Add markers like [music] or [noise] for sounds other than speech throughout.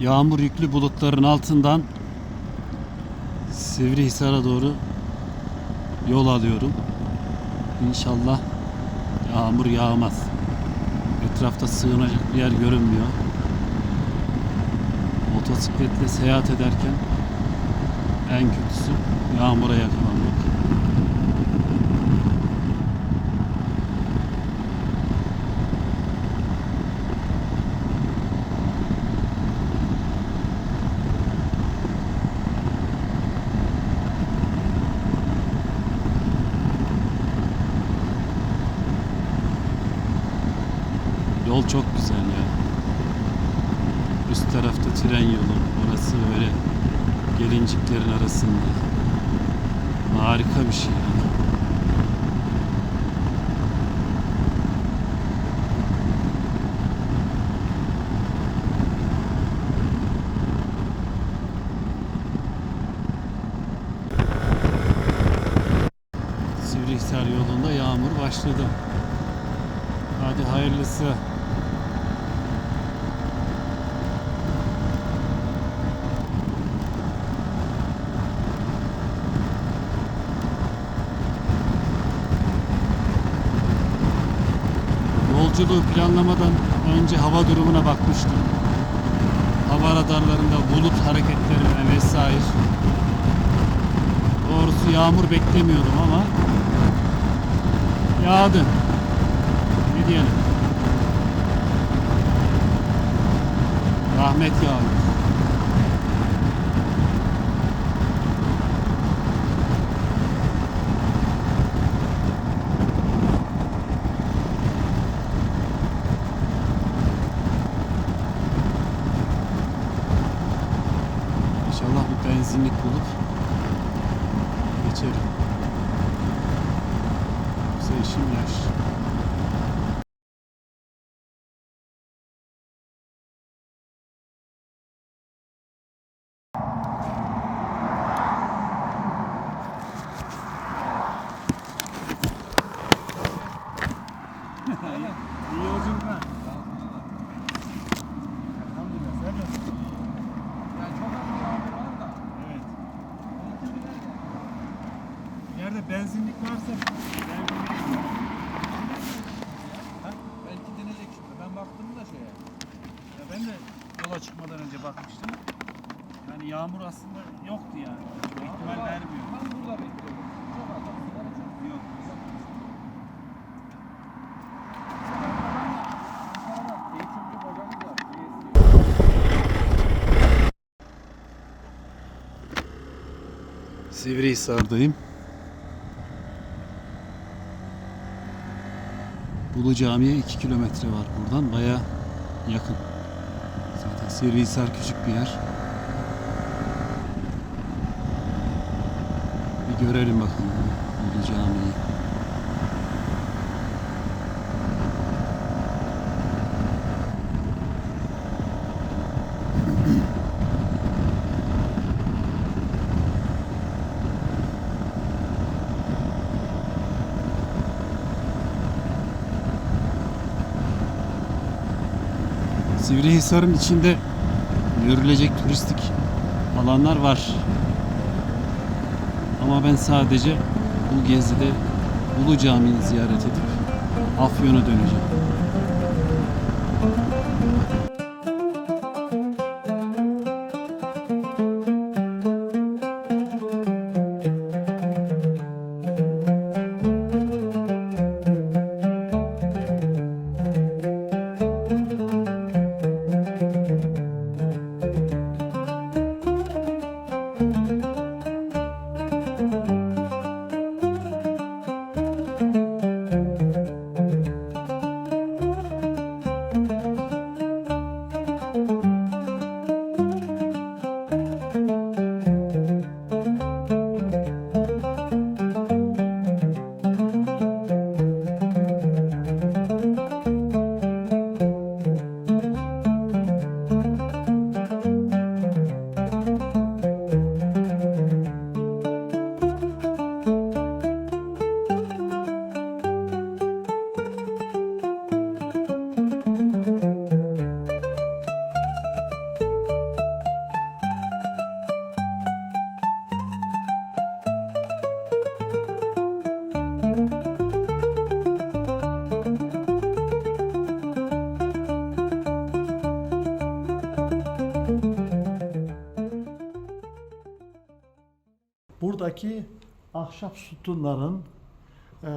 Yağmur yüklü bulutların altından Sivrihisar'a doğru yol alıyorum. İnşallah yağmur yağmaz. Etrafta sığınacak bir yer görünmüyor. Motosikletle seyahat ederken en kötüsü yağmura yakalanmak. Yol çok güzel ya. Üst tarafta tren yolu. Orası böyle gelinciklerin arasında. Harika bir şey yani. Sivrihisar yolunda yağmur başladı. Hadi hayırlısı. Yolculuğu planlamadan önce hava durumuna bakmıştım. Hava radarlarında bulut hareketlerine vesaire. Doğrusu yağmur beklemiyordum ama yağdı. Ne diyelim? Rahmet yağıyor. İnşallah bir benzinlik bulup geçerim. Yoksa işim yaş. İyi yolculuklar. Elhamdülillah. Sen nasılsın? Evet. Nerede benzinlik varsa benzinlik Belki denecek şimdi. Ben baktım da şeye. Ya ben de yola çıkmadan önce bakmıştım. Yani yağmur aslında yoktu yani. İhtimal vermiyor. Ben burada. Sivrihisar'dayım. Bulu Cami'ye 2 kilometre var buradan. Baya yakın. Zaten Sivrihisar küçük bir yer. Görelim bakalım Bulu Cami'yi. Sivrihisar'ın içinde görülecek turistik alanlar var. Ama ben sadece bu gezide Ulu Camii'yi ziyaret edip Afyon'a döneceğim. Buradaki ahşap sütunların e,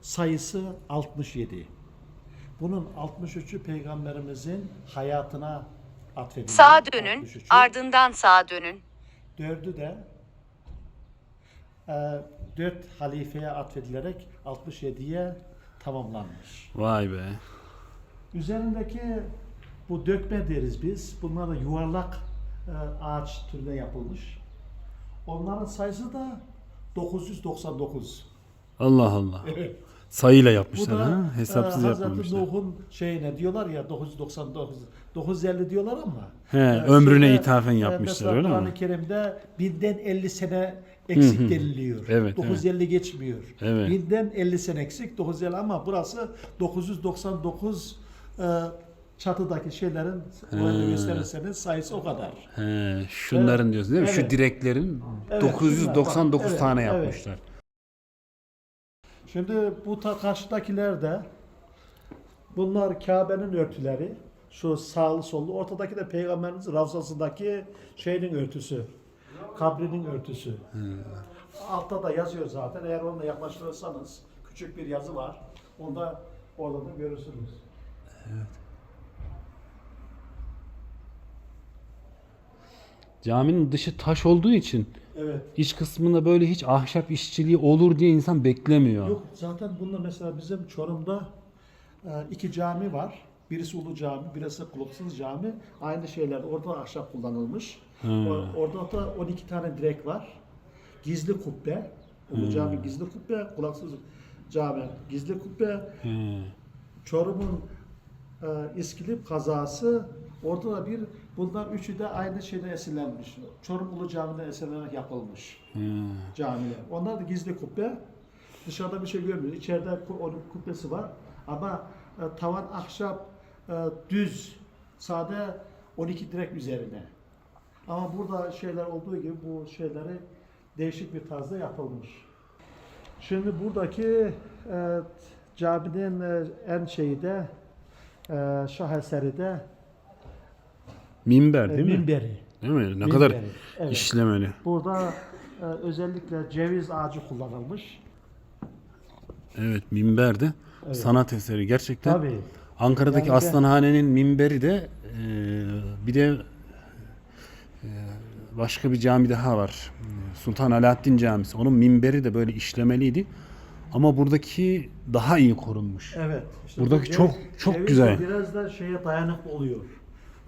sayısı 67. Bunun 63'ü peygamberimizin hayatına atfedildi. Sağa dönün, 63'ü. ardından sağa dönün. Dördü de e, dört halifeye atfedilerek 67'ye tamamlanmış. Vay be. Üzerindeki bu dökme deriz biz. Bunlar da yuvarlak e, ağaç türüne yapılmış. Onların sayısı da 999. Allah Allah. Evet. Sayıyla yapmışlar ha. Hesapsız e, Hazreti yapmamışlar. Nuh'un şeyine diyorlar ya 999 950 diyorlar ama He, e, ömrüne şeyde, ithafen e, yapmışlar mesela öyle mi? Kur'an-ı Kerim'de binden 50 sene eksik Hı hı. deniliyor. Evet, 950 geçmiyor. Evet. Binden 50 sene eksik 950 ama burası 999 e, çatıdaki şeylerin orada gösterirseniz sayısı o kadar. He, şunların diyorsun değil mi? Şu Evet. direklerin Evet, 999 şunlar, tane Evet, evet. yapmışlar. Şimdi bu ta karşıdakiler de bunlar Kabe'nin örtüleri. Şu sağlı sollu. Ortadaki de Peygamberimiz Ravzası'ndaki şeyin örtüsü. Kabrinin örtüsü. Altta da yazıyor zaten. Eğer onunla yaklaştırırsanız küçük bir yazı var. Onda orada da görürsünüz. Caminin dışı taş olduğu için Evet. iç kısmında böyle hiç ahşap işçiliği olur diye insan beklemiyor. Yok zaten bunda mesela bizim Çorum'da e, iki cami var. Birisi Ulu Cami, birisi Kuluksuz Cami. Aynı şeyler. Orada ahşap kullanılmış. O- Orada da 12 tane direk var. Gizli kubbe. Ulu Cami gizli kubbe, Kulaksız Cami gizli kubbe. He. Çorum'un e, İskilip kazası orada da bir bunlar üçü de aynı şeyden esinlenmiş. Çorum Ulu Cami'den esinlenerek yapılmış He. camiler. Onlar da gizli kubbe. Dışarıda bir şey görmüyoruz. İçeride onun kubbesi var. Ama e, tavan ahşap e, düz sade 12 direk üzerine. Ama burada şeyler olduğu gibi bu şeyleri değişik bir tarzda yapılmış. Şimdi buradaki e, caminin e, en şeyi de e, şaheseri de Minber e, değil mi? minberi. Değil mi? Ne Minberi. kadar Evet. işlemeli. Burada e, özellikle ceviz ağacı kullanılmış. Evet minber de sanat eseri. Gerçekten Tabii. Ankara'daki Yani ben- Aslanhane'nin minberi de e, bir de e, başka bir cami daha var. Sultan Alaaddin Camisi. Onun minberi de böyle işlemeliydi. Ama buradaki daha iyi korunmuş. Evet. işte Buradaki bu çok- ceviz- çok ceviz güzel. Biraz da şeye dayanıklı oluyor.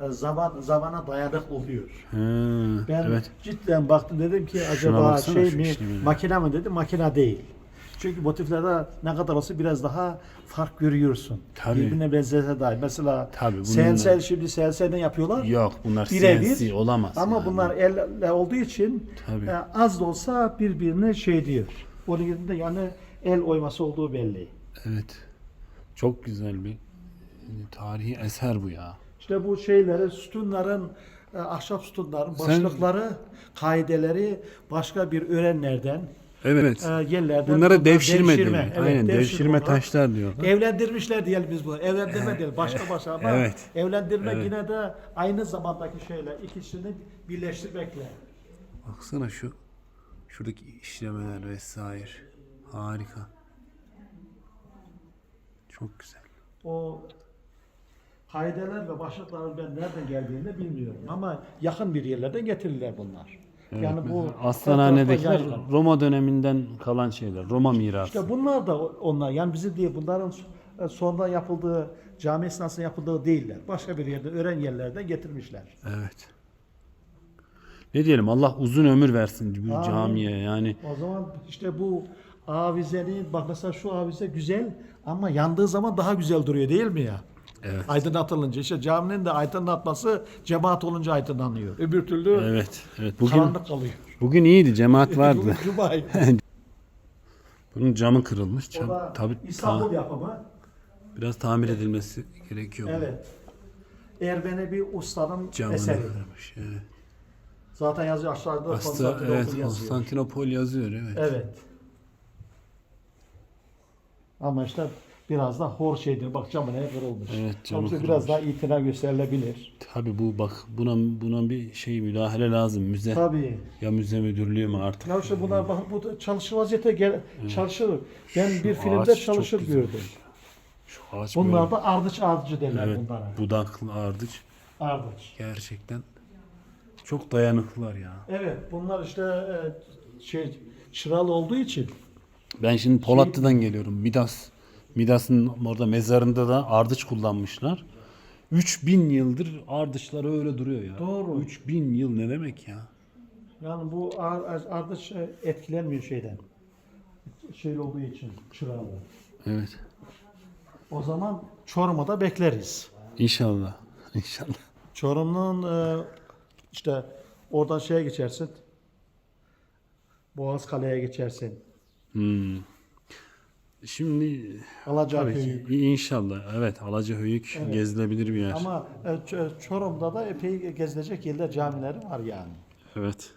E, Zaman zamana dayanıklı oluyor. He, Ben evet. cidden baktım dedim ki acaba şey mi makine mi dedi makine değil. Çünkü motiflerde ne kadar olsa biraz daha fark görüyorsun. Tabii. Birbirine benzese dahi. Mesela Tabii, sensel şimdi senselden yapıyorlar. Yok bunlar Birebir. CNC olamaz. Ama yani. bunlar elle olduğu için Tabii. e, az da olsa birbirine şey diyor. Onun yerinde yani el oyması olduğu belli. Evet. Çok güzel bir e, tarihi eser bu ya. İşte bu şeyleri, sütunların, e, ahşap sütunların Sen- başlıkları, kaideleri başka bir öğrenlerden, Evet. e, yerlerden. Bunlara bunlar devşirme, devşirme, deniyor. evet, Aynen devşirme, olarak taşlar diyorlar. Evlendirmişler diyelim biz bunu. Evlendirme diyelim. Başka başka ama Evet. evlendirme Evet. yine de aynı zamandaki şeyler. ikisini birleştirmekle. Baksana şu şuradaki işlemeler vesaire. Harika. Çok güzel. O kaideler ve başlıkların ben nereden geldiğini bilmiyorum. Ama yakın bir yerlerden getirirler bunlar. yani bu Aslanhane'dekiler. Roma döneminden kalan şeyler. Roma mirası. İşte bunlar da onlar yani bizim diye bunların e, sonradan yapıldığı cami esnasında yapıldığı değiller. Başka bir yerde öğren yerlerden getirmişler. Evet. Ne diyelim Allah uzun ömür versin bu Amin. camiye yani. O zaman işte bu avizenin bak mesela şu avize güzel ama yandığı zaman daha güzel duruyor değil mi ya? Evet. Aydınlatılınca işte caminin de aydınlatması cemaat olunca aydınlanıyor. Öbür türlü Evet. Evet. Bugün karanlık kalıyor. bugün iyiydi. Cemaat [laughs] vardı. Cuma. [laughs] Bunun camı kırılmış. Cam, da tabii İstanbul ta- yapımı. biraz tamir edilmesi gerekiyor. Evet. Ermeni bir ustanın Camını eseri. kırmış. Evet. Zaten yazıyor aşağıda Aslında Konstantinopol evet yazıyor. Konstantinopol yazıyor evet. Evet. Ama işte biraz da hor şeydir. Bak camı ne kırılmış. Evet, camı Yoksa kırılmış. biraz daha itina gösterilebilir. Tabii bu bak buna buna bir şey müdahale lazım. Müze Tabii. ya müze müdürlüğü mü artık? Ya işte bunlar bak bu çalışır vaziyete gel çalışır. Ben bir Şu filmde ağaç çok çalışır gördüm. Şu ağaç Bunlar böyle- da ardıç ağacı derler evet, bunlara. budaklı ardıç Ardıç. gerçekten çok dayanıklılar ya. Evet bunlar işte e, şey çıralı olduğu için Ben şimdi Polatlı'dan geliyorum. Midas. Midas'ın orada mezarında da ardıç kullanmışlar. 3000 yıldır ardıçlar öyle duruyor ya. Doğru. 3000 yıl ne demek ya? yani bu ar- ardıç e, etkilenmiyor şeyden. Şey olduğu için çıralı. Evet. O zaman Çorum'a bekleriz. İnşallah. [laughs] İnşallah. Çorum'un e, işte oradan şeye geçersin. Boğaz Kale'ye geçersin. Hmm. Şimdi tabii Alacaköy'ü. ki inşallah evet Alacahöyük Evet. gezilebilir bir yer. Ama e, Ç- Çorum'da da epey gezilecek yerler, camileri var yani. Evet.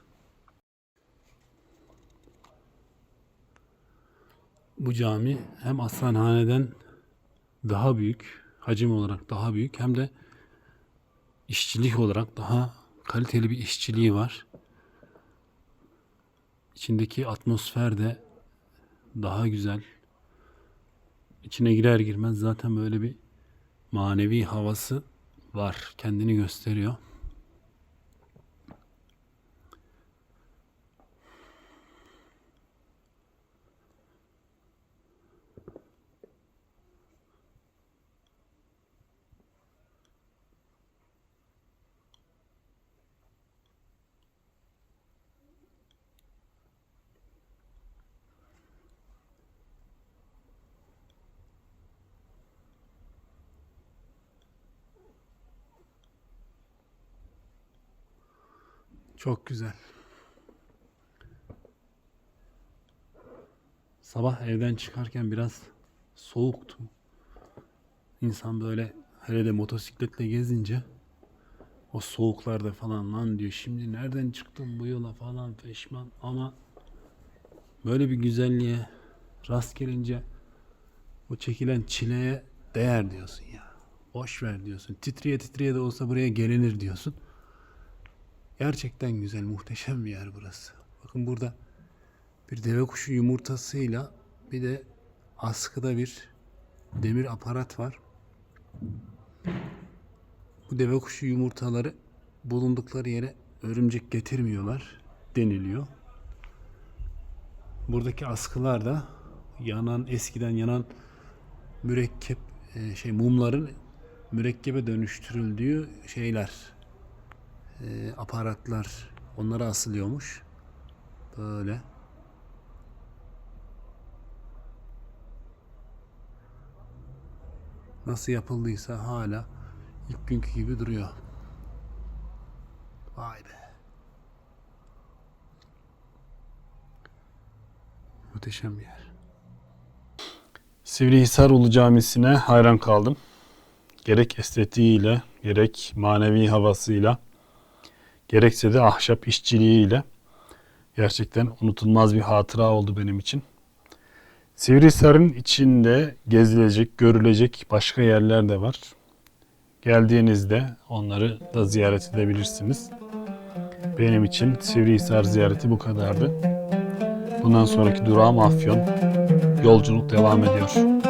Bu cami hem Aslanhane'den daha büyük, hacim olarak daha büyük hem de işçilik olarak daha kaliteli bir işçiliği var. İçindeki atmosfer de daha güzel. İçine girer girmez zaten böyle bir manevi havası var. Kendini gösteriyor. Çok güzel. Sabah evden çıkarken biraz soğuktu. İnsan böyle hele de motosikletle gezince o soğuklarda falan lan diyor şimdi nereden çıktım bu yola falan peşman ama böyle bir güzelliğe rast gelince o çekilen çileye değer diyorsun ya. Boş ver diyorsun. Titriye titriye de olsa buraya gelinir diyorsun. Gerçekten güzel, muhteşem bir yer burası. Bakın burada bir deve kuşu yumurtasıyla bir de askıda bir demir aparat var. Bu deve kuşu yumurtaları bulundukları yere örümcek getirmiyorlar deniliyor. Buradaki askılar da yanan eskiden yanan mürekkep e, şey mumların mürekkebe dönüştürüldüğü şeyler e, aparatlar onlara asılıyormuş. Böyle. Nasıl yapıldıysa hala ilk günkü gibi duruyor. Vay be. Muhteşem bir yer. Sivrihisar Ulu Camisi'ne hayran kaldım. Gerek estetiğiyle, gerek manevi havasıyla, gerekse de ahşap işçiliğiyle gerçekten unutulmaz bir hatıra oldu benim için. Sivrihisar'ın içinde gezilecek, görülecek başka yerler de var. Geldiğinizde onları da ziyaret edebilirsiniz. Benim için Sivrihisar ziyareti bu kadardı. Bundan sonraki durağım Afyon. Yolculuk devam ediyor.